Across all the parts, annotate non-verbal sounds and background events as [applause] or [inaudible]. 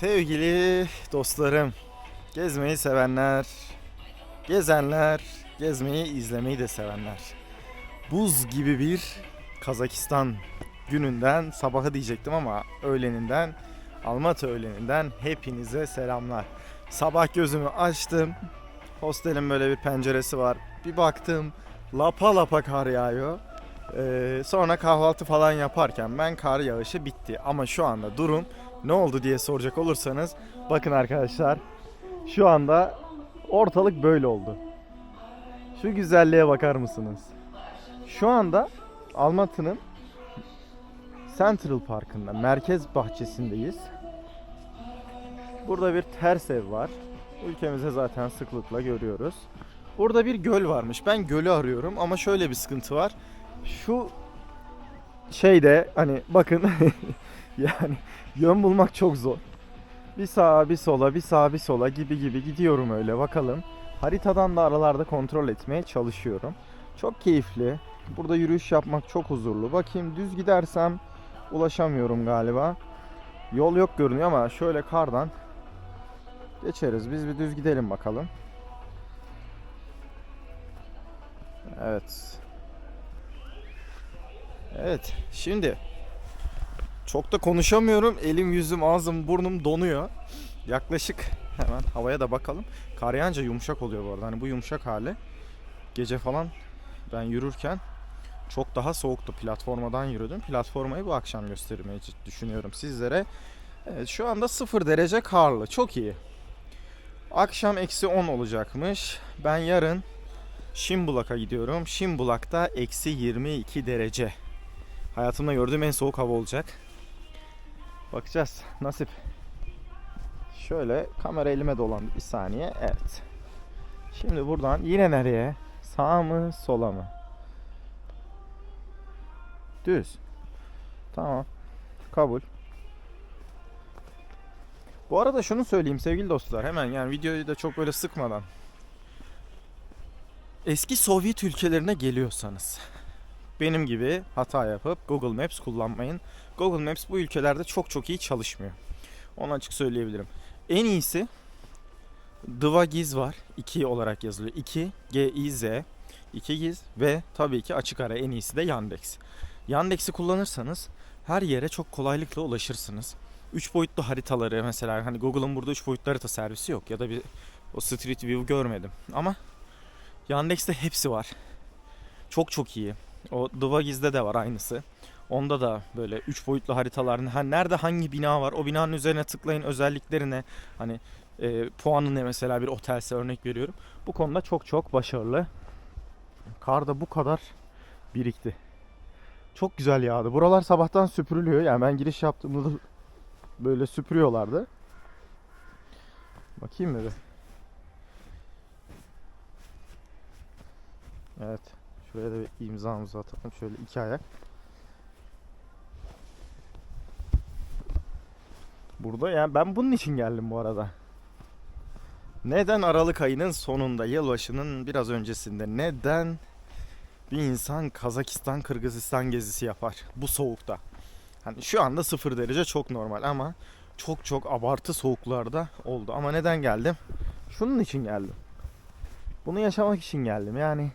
Sevgili dostlarım, gezmeyi sevenler, gezenler, gezmeyi izlemeyi de sevenler. Buz gibi bir Kazakistan gününden, sabahı diyecektim ama öğleninden, Almatı öğleninden hepinize selamlar. Sabah gözümü açtım, hostelin böyle bir penceresi var. Bir baktım, lapa lapa kar yağıyor. Ee, sonra kahvaltı falan yaparken ben kar yağışı bitti. Ama şu anda durum ne oldu diye soracak olursanız bakın arkadaşlar şu anda ortalık böyle oldu. Şu güzelliğe bakar mısınız? Şu anda Almatı'nın Central Park'ında, merkez bahçesindeyiz. Burada bir ters ev var. Ülkemizde zaten sıklıkla görüyoruz. Burada bir göl varmış. Ben gölü arıyorum ama şöyle bir sıkıntı var. Şu şeyde hani bakın [laughs] yani yön bulmak çok zor. Bir sağa bir sola bir sağa bir sola gibi gibi gidiyorum öyle bakalım. Haritadan da aralarda kontrol etmeye çalışıyorum. Çok keyifli. Burada yürüyüş yapmak çok huzurlu. Bakayım düz gidersem ulaşamıyorum galiba. Yol yok görünüyor ama şöyle kardan geçeriz. Biz bir düz gidelim bakalım. Evet. Evet. Şimdi çok da konuşamıyorum. Elim, yüzüm, ağzım, burnum donuyor. Yaklaşık hemen havaya da bakalım. Kar yağınca yumuşak oluyor bu arada. Hani bu yumuşak hali gece falan ben yürürken çok daha soğuktu. Platformadan yürüdüm. Platformayı bu akşam göstermeyi düşünüyorum sizlere. Evet şu anda 0 derece karlı. Çok iyi. Akşam eksi 10 olacakmış. Ben yarın Şimbulak'a gidiyorum. Şimbulak'ta eksi 22 derece. Hayatımda gördüğüm en soğuk hava olacak. Bakacağız. Nasip. Şöyle kamera elime dolandı. Bir saniye. Evet. Şimdi buradan yine nereye? Sağ mı sola mı? Düz. Tamam. Kabul. Bu arada şunu söyleyeyim sevgili dostlar. Hemen yani videoyu da çok böyle sıkmadan. Eski Sovyet ülkelerine geliyorsanız benim gibi hata yapıp Google Maps kullanmayın. Google Maps bu ülkelerde çok çok iyi çalışmıyor. Onu açık söyleyebilirim. En iyisi Dvagiz var. 2 olarak yazılıyor. 2 G I Z 2 giz ve tabii ki açık ara en iyisi de Yandex. Yandex'i kullanırsanız her yere çok kolaylıkla ulaşırsınız. 3 boyutlu haritaları mesela hani Google'ın burada 3 boyutlu harita servisi yok ya da bir o Street View görmedim. Ama Yandex'te hepsi var. Çok çok iyi. O Dvagiz'de de var aynısı. Onda da böyle 3 boyutlu haritalar. Ha, nerede hangi bina var? O binanın üzerine tıklayın özelliklerine. Hani e, puanı ne mesela bir otelse örnek veriyorum. Bu konuda çok çok başarılı. Kar da bu kadar birikti. Çok güzel yağdı. Buralar sabahtan süpürülüyor. Yani ben giriş yaptığımda da böyle süpürüyorlardı. Bakayım mı bir? Evet. Şuraya da bir imzamızı atalım. Şöyle iki ayak. Burada yani ben bunun için geldim bu arada. Neden Aralık ayının sonunda, yılbaşının biraz öncesinde neden bir insan Kazakistan, Kırgızistan gezisi yapar bu soğukta? Hani şu anda sıfır derece çok normal ama çok çok abartı soğuklarda oldu. Ama neden geldim? Şunun için geldim. Bunu yaşamak için geldim. Yani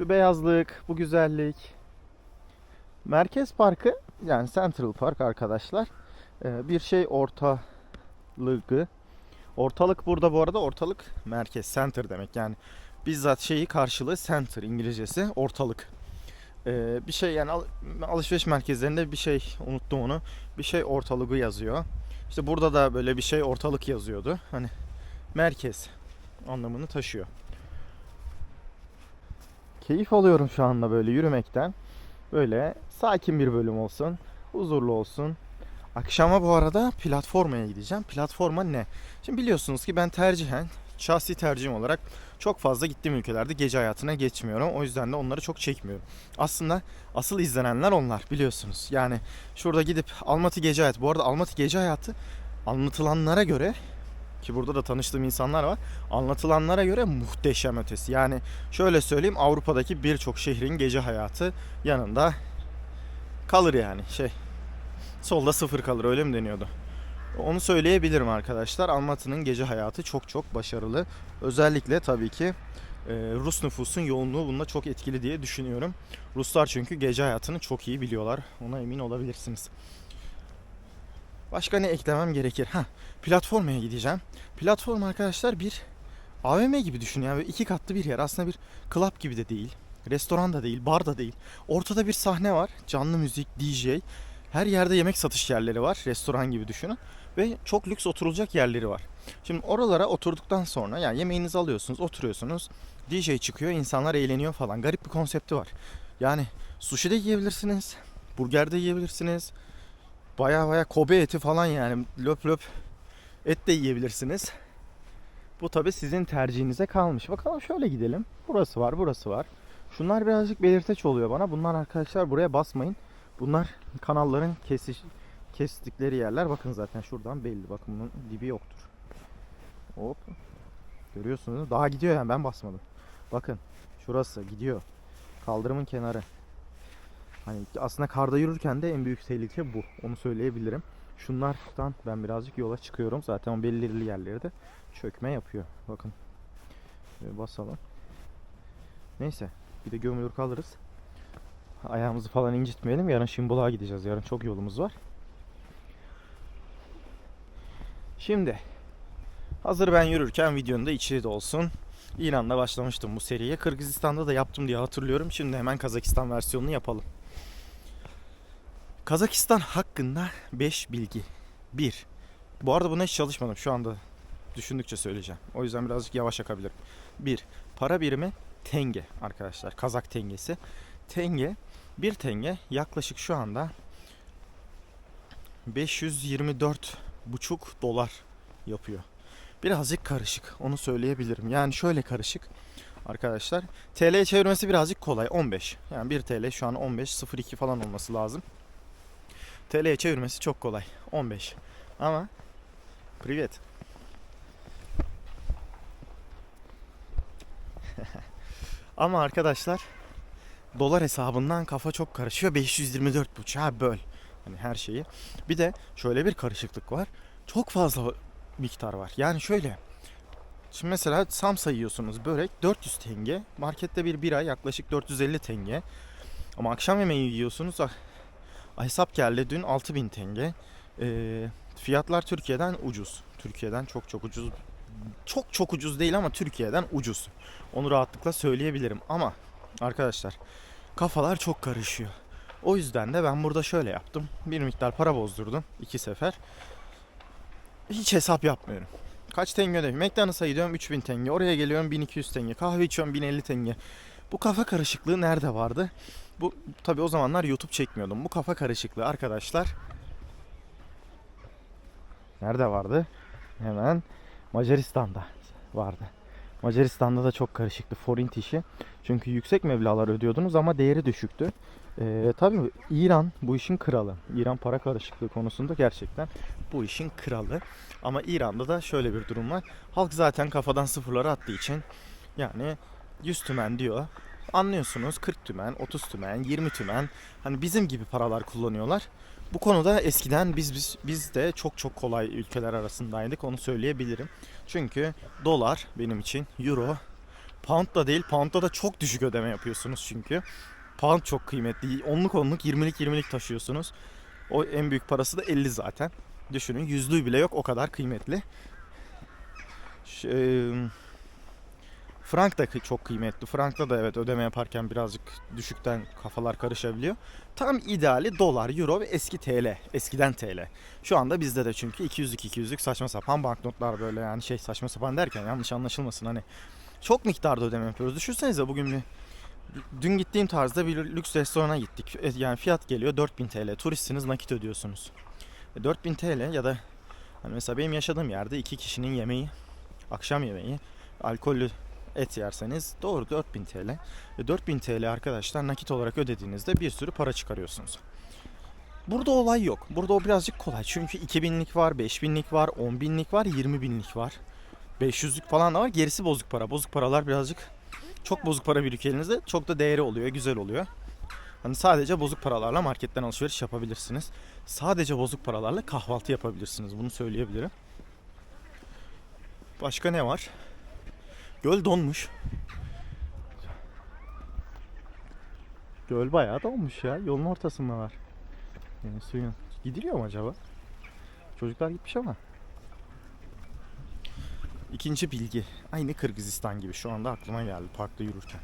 şu beyazlık, bu güzellik. Merkez Parkı yani Central Park arkadaşlar ee, bir şey ortalığı. Ortalık burada bu arada ortalık merkez center demek yani bizzat şeyi karşılığı center İngilizcesi ortalık. Ee, bir şey yani al- alışveriş merkezlerinde bir şey unuttum onu bir şey ortalığı yazıyor. İşte burada da böyle bir şey ortalık yazıyordu. Hani merkez anlamını taşıyor. Keyif alıyorum şu anda böyle yürümekten. Böyle sakin bir bölüm olsun. Huzurlu olsun. Akşama bu arada platformaya gideceğim. Platforma ne? Şimdi biliyorsunuz ki ben tercihen şahsi tercihim olarak çok fazla gittiğim ülkelerde gece hayatına geçmiyorum. O yüzden de onları çok çekmiyorum. Aslında asıl izlenenler onlar biliyorsunuz. Yani şurada gidip Almatı gece hayatı. Bu arada Almatı gece hayatı anlatılanlara göre ki burada da tanıştığım insanlar var. Anlatılanlara göre muhteşem ötesi. Yani şöyle söyleyeyim Avrupa'daki birçok şehrin gece hayatı yanında kalır yani şey. Solda sıfır kalır öyle mi deniyordu? Onu söyleyebilirim arkadaşlar. Almatı'nın gece hayatı çok çok başarılı. Özellikle tabii ki e, Rus nüfusun yoğunluğu bunda çok etkili diye düşünüyorum. Ruslar çünkü gece hayatını çok iyi biliyorlar. Ona emin olabilirsiniz. Başka ne eklemem gerekir? Ha, platformaya gideceğim. Platform arkadaşlar bir AVM gibi düşün yani iki katlı bir yer. Aslında bir club gibi de değil. Restoran da değil, bar da değil. Ortada bir sahne var. Canlı müzik, DJ. Her yerde yemek satış yerleri var. Restoran gibi düşünün. Ve çok lüks oturulacak yerleri var. Şimdi oralara oturduktan sonra yani yemeğinizi alıyorsunuz, oturuyorsunuz. DJ çıkıyor, insanlar eğleniyor falan. Garip bir konsepti var. Yani sushi de yiyebilirsiniz. Burger de yiyebilirsiniz. Baya baya Kobe eti falan yani löp löp et de yiyebilirsiniz. Bu tabi sizin tercihinize kalmış. Bakalım şöyle gidelim. Burası var, burası var. Şunlar birazcık belirteç oluyor bana. Bunlar arkadaşlar buraya basmayın. Bunlar kanalların kesiş kestikleri yerler. Bakın zaten şuradan belli. Bakın bunun dibi yoktur. Hop. Görüyorsunuz. Daha gidiyor yani ben basmadım. Bakın şurası gidiyor. Kaldırımın kenarı. Hani aslında karda yürürken de en büyük tehlike bu. Onu söyleyebilirim. Şunlardan ben birazcık yola çıkıyorum. Zaten o belirli yerleri de çökme yapıyor. Bakın. Şöyle basalım. Neyse. Bir de gömülür kalırız. Ayağımızı falan incitmeyelim. Yarın Şimbulak'a gideceğiz. Yarın çok yolumuz var. Şimdi hazır ben yürürken videonun da içi de olsun. İran'da başlamıştım bu seriye. Kırgızistan'da da yaptım diye hatırlıyorum. Şimdi hemen Kazakistan versiyonunu yapalım. Kazakistan hakkında 5 bilgi. 1. Bu arada buna hiç çalışmadım. Şu anda düşündükçe söyleyeceğim. O yüzden birazcık yavaş akabilirim. 1. Para birimi tenge arkadaşlar. Kazak tengesi. Tenge 1 tenge yaklaşık şu anda 524 buçuk dolar yapıyor. Birazcık karışık onu söyleyebilirim. Yani şöyle karışık arkadaşlar. TL'ye çevirmesi birazcık kolay 15. Yani 1 TL şu an 15 02 falan olması lazım. TL'ye çevirmesi çok kolay 15. Ama privet. [laughs] Ama arkadaşlar dolar hesabından kafa çok karışıyor. 524 buçuğa böl. Hani her şeyi. Bir de şöyle bir karışıklık var. Çok fazla miktar var. Yani şöyle. Şimdi mesela samsa yiyorsunuz börek 400 tenge. Markette bir bira yaklaşık 450 tenge. Ama akşam yemeği yiyorsunuz ah, hesap geldi dün 6000 tenge. Ee, fiyatlar Türkiye'den ucuz. Türkiye'den çok çok ucuz. Çok çok ucuz değil ama Türkiye'den ucuz. Onu rahatlıkla söyleyebilirim ama arkadaşlar kafalar çok karışıyor. O yüzden de ben burada şöyle yaptım. Bir miktar para bozdurdum iki sefer. Hiç hesap yapmıyorum. Kaç tenge ödeyim? McDonald's'a gidiyorum 3000 tenge. Oraya geliyorum 1200 tenge. Kahve içiyorum 1050 tenge. Bu kafa karışıklığı nerede vardı? Bu tabi o zamanlar YouTube çekmiyordum. Bu kafa karışıklığı arkadaşlar nerede vardı? Hemen Macaristan'da vardı. Macaristan'da da çok karışıktı forint işi. Çünkü yüksek meblağlar ödüyordunuz ama değeri düşüktü. Ee, tabii İran bu işin kralı. İran para karışıklığı konusunda gerçekten bu işin kralı. Ama İran'da da şöyle bir durum var. Halk zaten kafadan sıfırları attığı için yani 100 tümen diyor. Anlıyorsunuz 40 tümen, 30 tümen, 20 tümen. Hani bizim gibi paralar kullanıyorlar. Bu konuda eskiden biz biz biz de çok çok kolay ülkeler arasındaydık onu söyleyebilirim. Çünkü dolar benim için, euro, pound da değil, pound'da da çok düşük ödeme yapıyorsunuz çünkü. Pound çok kıymetli. Onluk onluk, 20'lik 20'lik taşıyorsunuz. O en büyük parası da 50 zaten. Düşünün yüzlüğü bile yok o kadar kıymetli. Ş- eee, Frank da çok kıymetli. Frank'ta da evet ödeme yaparken birazcık düşükten kafalar karışabiliyor. Tam ideali dolar, euro ve eski TL. Eskiden TL. Şu anda bizde de çünkü 200'lük 200'lük saçma sapan banknotlar böyle yani şey saçma sapan derken yanlış anlaşılmasın hani çok miktarda ödeme yapıyoruz. Düşünsenize bugün bir dün gittiğim tarzda bir lüks restorana gittik. E, Yani fiyat geliyor 4000 TL. Turistsiniz nakit ödüyorsunuz. E, 4000 TL ya da hani mesela benim yaşadığım yerde iki kişinin yemeği, akşam yemeği, alkollü et yerseniz doğru 4000 TL. E 4000 TL arkadaşlar nakit olarak ödediğinizde bir sürü para çıkarıyorsunuz. Burada olay yok. Burada o birazcık kolay. Çünkü 2000'lik var, 5000'lik var, 10.000'lik var, 20.000'lik var. 500'lük falan da var. Gerisi bozuk para. Bozuk paralar birazcık çok bozuk para birikir elinizde. Çok da değeri oluyor, güzel oluyor. Hani sadece bozuk paralarla marketten alışveriş yapabilirsiniz. Sadece bozuk paralarla kahvaltı yapabilirsiniz. Bunu söyleyebilirim. Başka ne var? Göl donmuş. Göl bayağı donmuş ya. Yolun ortasında var. Yani suyun. Gidiliyor mu acaba? Çocuklar gitmiş ama. İkinci bilgi. Aynı Kırgızistan gibi şu anda aklıma geldi parkta yürürken.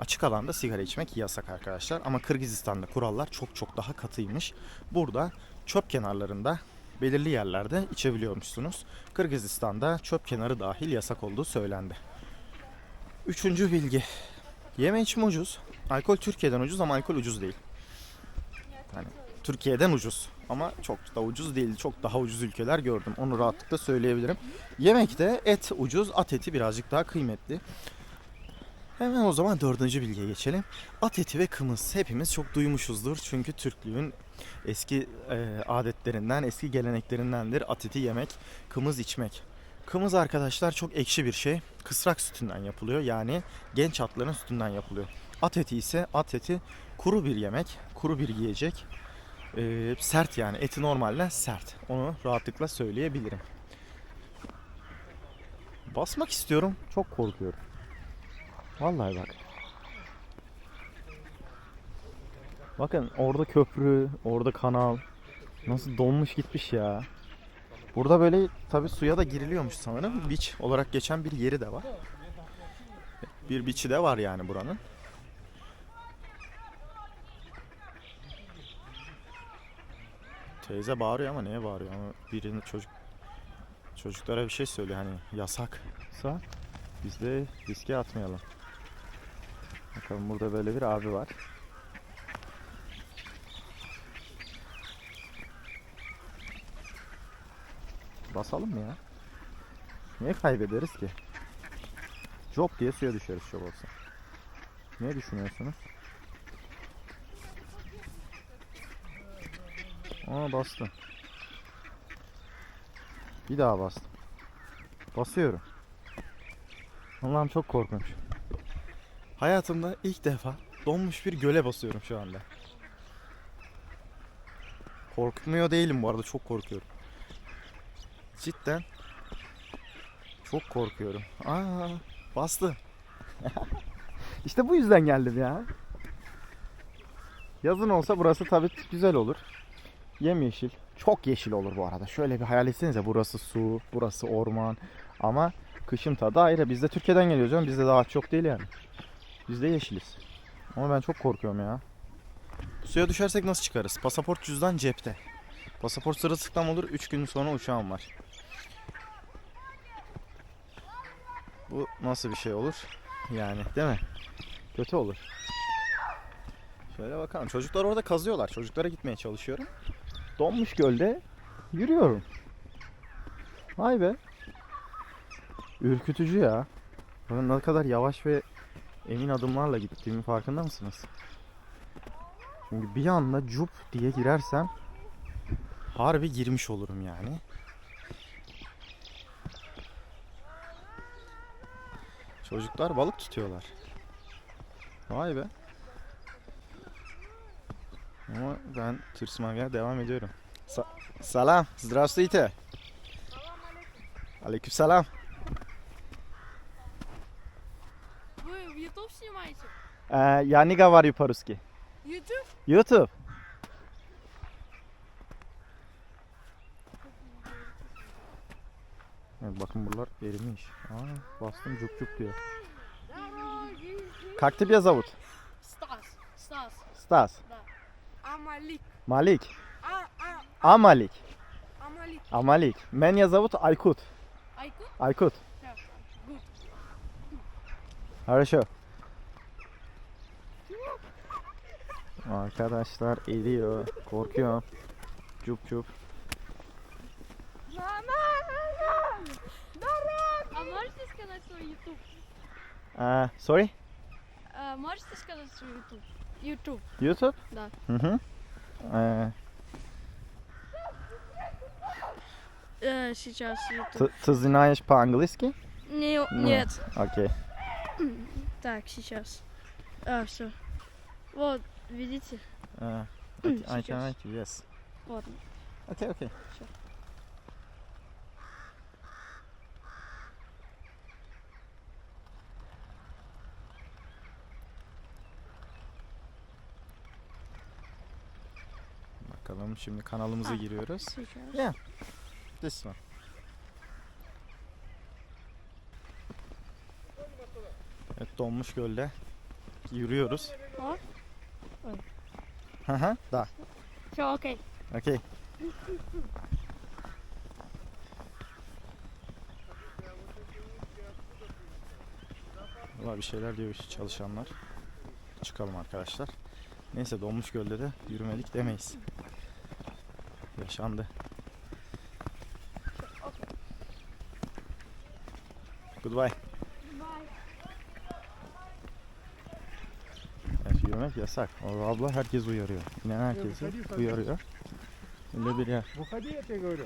Açık alanda sigara içmek yasak arkadaşlar ama Kırgızistan'da kurallar çok çok daha katıymış. Burada çöp kenarlarında belirli yerlerde içebiliyormuşsunuz. Kırgızistan'da çöp kenarı dahil yasak olduğu söylendi. Üçüncü bilgi. Yeme içme ucuz. Alkol Türkiye'den ucuz ama alkol ucuz değil. Yani Türkiye'den ucuz ama çok da ucuz değil. Çok daha ucuz ülkeler gördüm. Onu rahatlıkla söyleyebilirim. Yemekte et ucuz, at eti birazcık daha kıymetli. Hemen o zaman dördüncü bilgiye geçelim. At eti ve kımız hepimiz çok duymuşuzdur. Çünkü Türklüğün eski e, adetlerinden, eski geleneklerindendir at eti yemek, kımız içmek. Kımız arkadaşlar çok ekşi bir şey. Kısrak sütünden yapılıyor. Yani genç atların sütünden yapılıyor. At eti ise at eti kuru bir yemek, kuru bir yiyecek. E, sert yani eti normalde sert. Onu rahatlıkla söyleyebilirim. Basmak istiyorum. Çok korkuyorum. Vallahi bak. Bakın orada köprü, orada kanal. Nasıl donmuş gitmiş ya. Burada böyle tabi suya da giriliyormuş sanırım. Beach olarak geçen bir yeri de var. Bir beach'i de var yani buranın. Teyze bağırıyor ama neye bağırıyor? Ama birini çocuk çocuklara bir şey söylüyor hani yasaksa biz de riske atmayalım. Bakalım burada böyle bir abi var. Basalım mı ya? Niye kaybederiz ki? Job diye suya düşeriz çok olsa. Ne düşünüyorsunuz? Aa bastım. Bir daha bastım. Basıyorum. Allah'ım çok korkunç. Hayatımda ilk defa donmuş bir göle basıyorum şu anda. Korkmuyor değilim bu arada çok korkuyorum. Cidden çok korkuyorum. Aa bastı. [laughs] işte bu yüzden geldim ya. Yazın olsa burası tabii güzel olur. Yemyeşil. Çok yeşil olur bu arada. Şöyle bir hayal etsenize burası su, burası orman. Ama kışın tadı ayrı. Biz de Türkiye'den geliyoruz canım. Bizde daha çok değil yani. Biz de yeşiliz. Ama ben çok korkuyorum ya. Suya düşersek nasıl çıkarız? Pasaport cüzdan cepte. Pasaport sırılsıklam olur. 3 gün sonra uçağım var. Bu nasıl bir şey olur? Yani değil mi? Kötü olur. Şöyle bakalım. Çocuklar orada kazıyorlar. Çocuklara gitmeye çalışıyorum. Donmuş gölde yürüyorum. Vay be. Ürkütücü ya. Ne kadar yavaş ve emin adımlarla gittiğimin farkında mısınız? Çünkü bir anda cup diye girersem harbi girmiş olurum yani. Çocuklar balık tutuyorlar. Vay be. Ama ben tırsmaya devam ediyorum. Sa- Salam, здравствуйте. Aleyküm selam. я не говорю по-русски. YouTube? YouTube. Evet, bakın buralar erimiş. Aa, bastım cuk cuk diyor. Как тебя зовут? Стас. Стас. Стас. Амалик. Malik. А, а, Amalik. Амалик. Amalik. Меня зовут Aykut. Айку? Aykut. Да. Good. Хорошо. Arkadaşlar eriyor. Korkuyorum. Cup cup. А можете сказать свой YouTube? Ee, sorry? А, можете сказать свой YouTube? YouTube. YouTube? Да. Hı hı. Ee, Э, сейчас YouTube. ты, ты знаешь по-английски? Не, Ну. Нет. Окей. Так, сейчас. А, все. Вот. Видите? Uh, [clears throat] I, I can Сейчас. write you, yes. Ладно. Okay, okay. Sure. Bakalım şimdi kanalımıza Ha. giriyoruz. Сейчас. Yeah. This one. Evet Donmuş Göl'de yürüyoruz. О, Aha, da. So, okay. Okay. Valla bir şeyler diyor çalışanlar. Çıkalım arkadaşlar. Neyse Donmuş Göl'de de yürümelik demeyiz. Yaşandı. Goodbye. Evet, yürümek yasak. O abla herkes uyarıyor. İnen herkesi uyarıyor. Öyle bir yer. Выходи, я тебе говорю.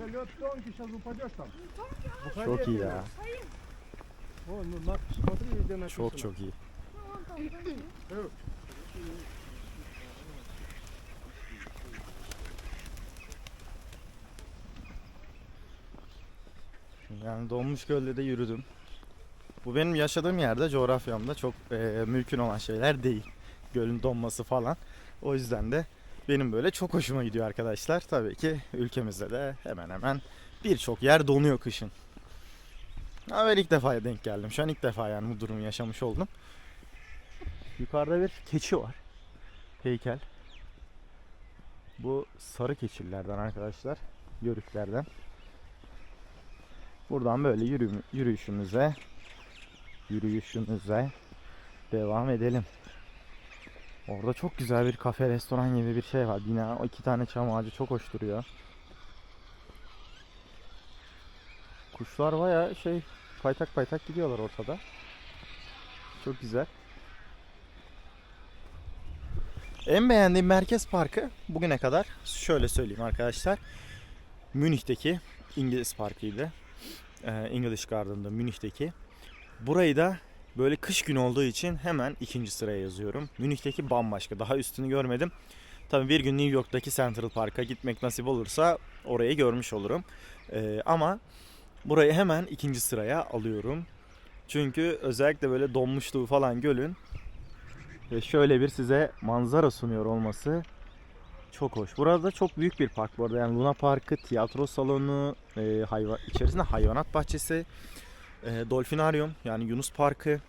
Э, лед тонкий, сейчас упадешь там. Выходи, Çok я iyi тебе ya. говорю. Вон, ну, надпись, смотри, везде написано. Çok çok iyi. Э, Yani Donmuş Göl'de de yürüdüm. Bu benim yaşadığım yerde coğrafyamda çok eee, mümkün olan şeyler değil. Gölün donması falan. O yüzden de benim böyle çok hoşuma gidiyor arkadaşlar. Tabii ki ülkemizde de hemen hemen birçok yer donuyor kışın. Ha, ben ilk defa denk geldim. Şu an ilk defa yani bu durumu yaşamış oldum. Yukarıda bir keçi var. Heykel. Bu sarı keçilerden arkadaşlar. Yörüklerden. Buradan böyle yürü, yürüyüşümüze yürüyüşümüze devam edelim. Orada çok güzel bir kafe, restoran gibi bir şey var. Bina, o iki tane çam ağacı çok hoş duruyor. Kuşlar baya şey paytak paytak gidiyorlar ortada. Çok güzel. En beğendiğim merkez parkı bugüne kadar şöyle söyleyeyim arkadaşlar. Münih'teki İngiliz Parkı'ydı. Ee, English Garden'da Münih'teki. Burayı da böyle kış günü olduğu için hemen ikinci sıraya yazıyorum. Münih'teki bambaşka. Daha üstünü görmedim. Tabii bir gün New York'taki Central Park'a gitmek nasip olursa orayı görmüş olurum. Ee, ama burayı hemen ikinci sıraya alıyorum. Çünkü özellikle böyle donmuşluğu falan gölün ve şöyle bir size manzara sunuyor olması çok hoş. Burada çok büyük bir park bu arada. Yani Luna Parkı, tiyatro salonu, e, hayvan içerisinde hayvanat bahçesi, e, dolfinaryum yani Yunus Parkı.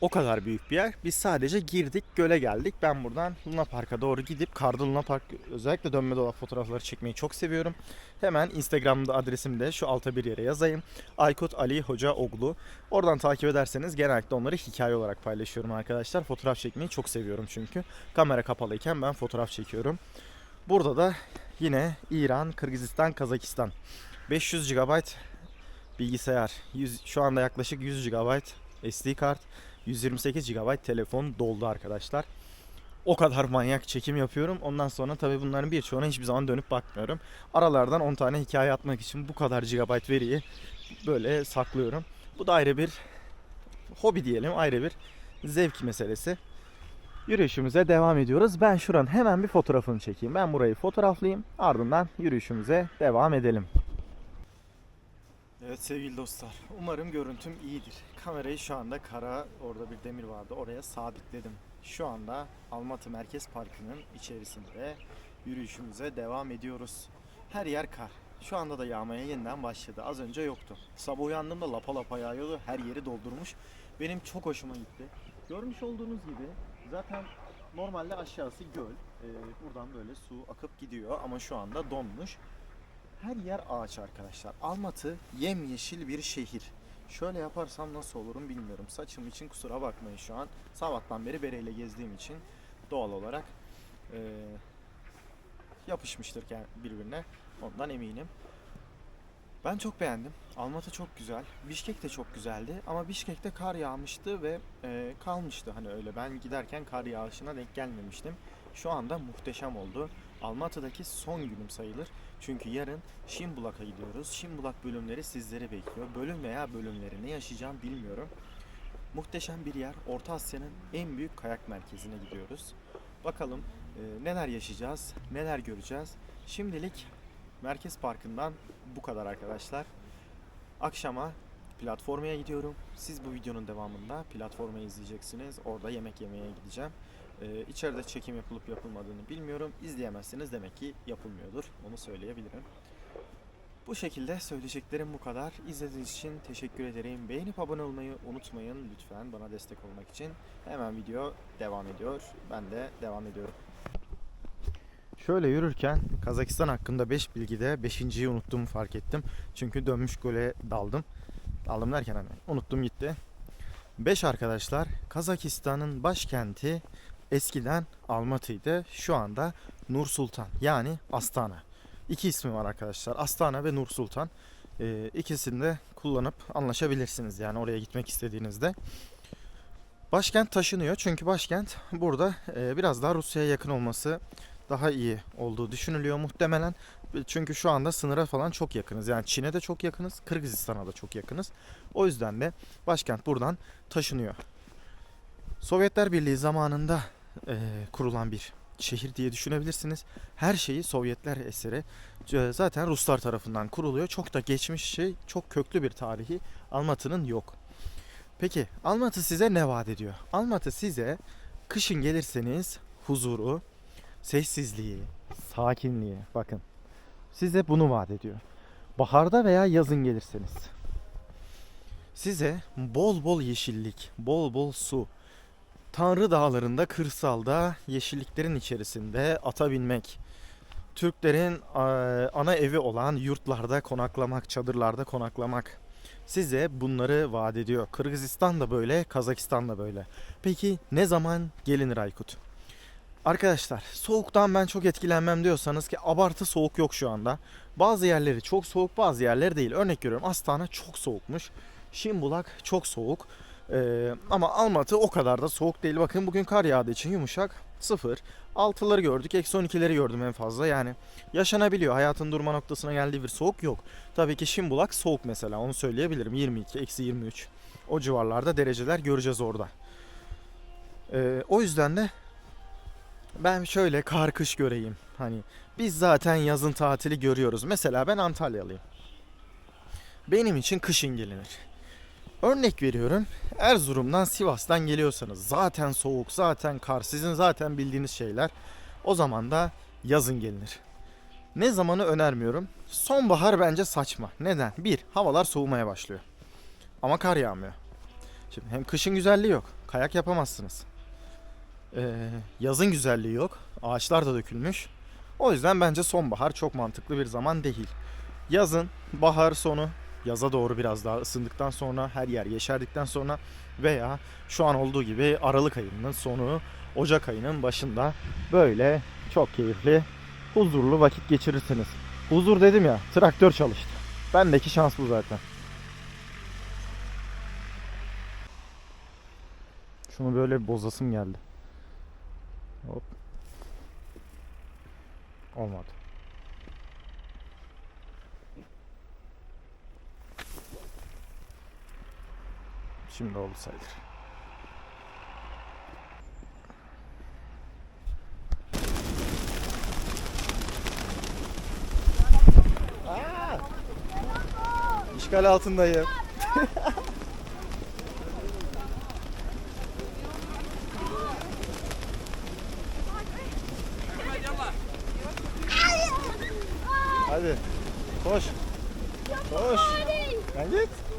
O kadar büyük bir yer. Biz sadece girdik, göle geldik. Ben buradan Luna Park'a doğru gidip Karda Luna Park özellikle dönme dolap fotoğrafları çekmeyi çok seviyorum. Hemen Instagram'da adresim de şu alta bir yere yazayım. Aykut Ali Hoca Oglu. Oradan takip ederseniz genellikle onları hikaye olarak paylaşıyorum arkadaşlar. Fotoğraf çekmeyi çok seviyorum çünkü. Kamera kapalıyken ben fotoğraf çekiyorum. Burada da yine İran, Kırgızistan, Kazakistan. 500 GB bilgisayar. 100, şu anda yaklaşık 100 GB SD kart. 128 GB telefon doldu arkadaşlar. O kadar manyak çekim yapıyorum. Ondan sonra tabii bunların birçoğuna hiçbir zaman dönüp bakmıyorum. Aralardan 10 tane hikaye atmak için bu kadar GB veriyi böyle saklıyorum. Bu da ayrı bir hobi diyelim, ayrı bir zevk meselesi. Yürüyüşümüze devam ediyoruz. Ben şuranın hemen bir fotoğrafını çekeyim. Ben burayı fotoğraflayayım. Ardından yürüyüşümüze devam edelim. Evet sevgili dostlar. Umarım görüntüm iyidir. Kamerayı şu anda kara orada bir demir vardı. Oraya sabitledim. Şu anda Almatı Merkez Parkı'nın içerisinde yürüyüşümüze devam ediyoruz. Her yer kar. Şu anda da yağmaya yeniden başladı. Az önce yoktu. Sabah uyandığımda lapa lapa yağıyordu. Her yeri doldurmuş. Benim çok hoşuma gitti. Görmüş olduğunuz gibi zaten normalde aşağısı göl. Ee, buradan böyle su akıp gidiyor ama şu anda donmuş. Her yer ağaç arkadaşlar. Almatı yemyeşil bir şehir. Şöyle yaparsam nasıl olurum bilmiyorum. Saçım için kusura bakmayın şu an. Sabahtan beri bereyle gezdiğim için doğal olarak eee, yapışmıştır birbirine. Ondan eminim. Ben çok beğendim. Almatı çok güzel. Bişkek de çok güzeldi. Ama Bişkek'te kar yağmıştı ve eee, kalmıştı. Hani öyle ben giderken kar yağışına denk gelmemiştim. Şu anda muhteşem oldu. Almatı'daki son günüm sayılır. Çünkü yarın Şimbulak'a gidiyoruz. Şimbulak bölümleri sizleri bekliyor. Bölüm veya bölümleri ne yaşayacağım bilmiyorum. Muhteşem bir yer. Orta Asya'nın en büyük kayak merkezine gidiyoruz. Bakalım e, neler yaşayacağız, neler göreceğiz. Şimdilik Merkez Parkı'ndan bu kadar arkadaşlar. Akşama platformaya gidiyorum. Siz bu videonun devamında platformayı izleyeceksiniz. Orada yemek yemeye gideceğim. Ee, içeride çekim yapılıp yapılmadığını bilmiyorum. İzleyemezsiniz demek ki yapılmıyordur. Onu söyleyebilirim. Bu şekilde söyleyeceklerim bu kadar. İzlediğiniz için teşekkür ederim. Beğenip abone olmayı unutmayın lütfen bana destek olmak için. Hemen video devam ediyor. Ben de devam ediyorum. Şöyle yürürken Kazakistan hakkında 5 bilgide 5.yi unuttuğumu fark ettim. Çünkü dönmüş gole daldım. Daldım derken hani unuttum gitti. 5 arkadaşlar Kazakistan'ın başkenti eskiden Almaty'ydı. Şu anda Nur Sultan yani Astana. İki ismi var arkadaşlar. Astana ve Nur Sultan. Ee, ikisini de kullanıp anlaşabilirsiniz yani oraya gitmek istediğinizde. Başkent taşınıyor çünkü başkent burada e, biraz daha Rusya'ya yakın olması daha iyi olduğu düşünülüyor muhtemelen. Çünkü şu anda sınıra falan çok yakınız. Yani Çin'e de çok yakınız, Kırgızistan'a da çok yakınız. O yüzden de başkent buradan taşınıyor. Sovyetler Birliği zamanında e, kurulan bir şehir diye düşünebilirsiniz. Her şeyi Sovyetler eseri zaten Ruslar tarafından kuruluyor. Çok da geçmiş şey, çok köklü bir tarihi Almatı'nın yok. Peki Almatı size ne vaat ediyor? Almatı size kışın gelirseniz huzuru, sessizliği, sakinliği bakın size bunu vaat ediyor. Baharda veya yazın gelirseniz size bol bol yeşillik, bol bol su, Tanrı dağlarında, kırsalda, yeşilliklerin içerisinde ata binmek, Türklerin eee, ana evi olan yurtlarda konaklamak, çadırlarda konaklamak size bunları vaat ediyor. Kırgızistan da böyle, Kazakistan da böyle. Peki ne zaman gelinir Aykut? Arkadaşlar soğuktan ben çok etkilenmem diyorsanız ki abartı soğuk yok şu anda. Bazı yerleri çok soğuk bazı yerleri değil. Örnek veriyorum Astana çok soğukmuş. Şimbulak çok soğuk. Ee, ama Almatı o kadar da soğuk değil. Bakın bugün kar yağdığı için yumuşak. Sıfır. Altıları gördük. Eksi 12'leri gördüm en fazla. Yani yaşanabiliyor. Hayatın durma noktasına geldiği bir soğuk yok. Tabii ki Şimbulak soğuk mesela. Onu söyleyebilirim. 22, eksi 23. O civarlarda dereceler göreceğiz orada. Ee, o yüzden de ben şöyle kar kış göreyim. Hani biz zaten yazın tatili görüyoruz. Mesela ben Antalyalıyım. Benim için kışın gelinir. Örnek veriyorum. Erzurum'dan Sivas'tan geliyorsanız zaten soğuk, zaten kar, sizin zaten bildiğiniz şeyler. O zaman da yazın gelinir. Ne zamanı önermiyorum. Sonbahar bence saçma. Neden? Bir, havalar soğumaya başlıyor. Ama kar yağmıyor. Şimdi hem kışın güzelliği yok. Kayak yapamazsınız. Ee, yazın güzelliği yok. Ağaçlar da dökülmüş. O yüzden bence sonbahar çok mantıklı bir zaman değil. Yazın, bahar sonu, yaza doğru biraz daha ısındıktan sonra, her yer yeşerdikten sonra veya şu an olduğu gibi Aralık ayının sonu, Ocak ayının başında böyle çok keyifli, huzurlu vakit geçirirsiniz. Huzur dedim ya, traktör çalıştı. Bendeki şans bu zaten. Şunu böyle bozasım geldi. Hop. Olmadı. Şimdi oldu sayılır. Aa! İşgal altındayım. Hadi. Koş. Koş. Lan git.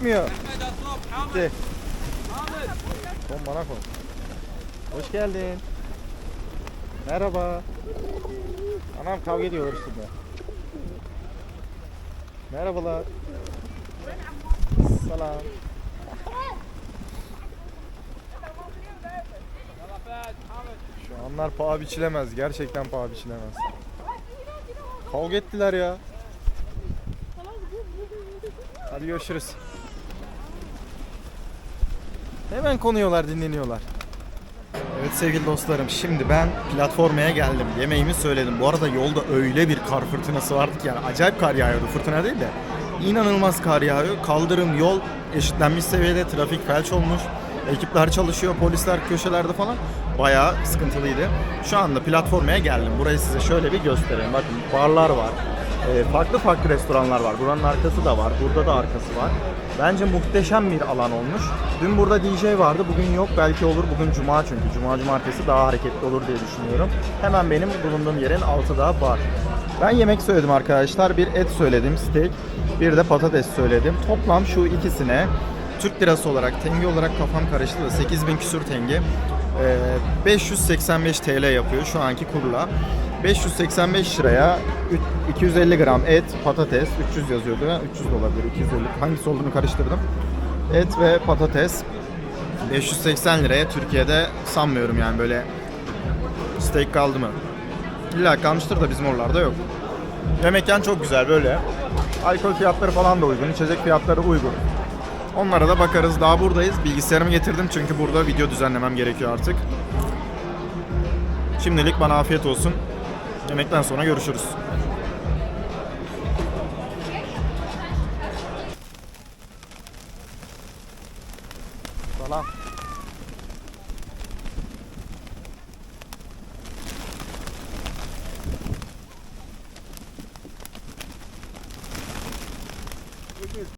Gitmiyor. Gitti. Son bana koy. Hoş geldin. Merhaba. Anam kavga ediyorlar üstünde. Merhabalar. Selam. Şu anlar paha biçilemez. Gerçekten paha biçilemez. Kavga ettiler ya. Hadi görüşürüz. Hemen konuyorlar, dinleniyorlar. Evet sevgili dostlarım, şimdi ben platformaya geldim. Yemeğimi söyledim. Bu arada yolda öyle bir kar fırtınası vardı ki yani acayip kar yağıyordu. Fırtına değil de inanılmaz kar yağıyor. Kaldırım, yol eşitlenmiş seviyede, trafik felç olmuş. Ekipler çalışıyor, polisler köşelerde falan. Bayağı sıkıntılıydı. Şu anda platformaya geldim. Burayı size şöyle bir göstereyim. Bakın barlar var. Ee, farklı farklı restoranlar var. Buranın arkası da var. Burada da arkası var. Bence muhteşem bir alan olmuş. Dün burada DJ vardı. Bugün yok. Belki olur. Bugün cuma çünkü. Cuma cumartesi daha hareketli olur diye düşünüyorum. Hemen benim bulunduğum yerin altı da bar. Ben yemek söyledim arkadaşlar. Bir et söyledim, steak. Bir de patates söyledim. Toplam şu ikisine Türk lirası olarak, tenge olarak kafam karıştı da 8000 küsür tenge. Ee, 585 TL yapıyor şu anki kurla. 585 liraya üç- 250 gram et, patates, 300 yazıyordu. 300 de olabilir, 250. Hangisi olduğunu karıştırdım. Et ve patates 580 liraya Türkiye'de sanmıyorum yani böyle steak kaldı mı? İlla kalmıştır da bizim oralarda yok. Yemekten çok güzel böyle. Alkol fiyatları falan da uygun, içecek fiyatları uygun. Onlara da bakarız. Daha buradayız. Bilgisayarımı getirdim çünkü burada video düzenlemem gerekiyor artık. Şimdilik bana afiyet olsun. Yemekten sonra görüşürüz.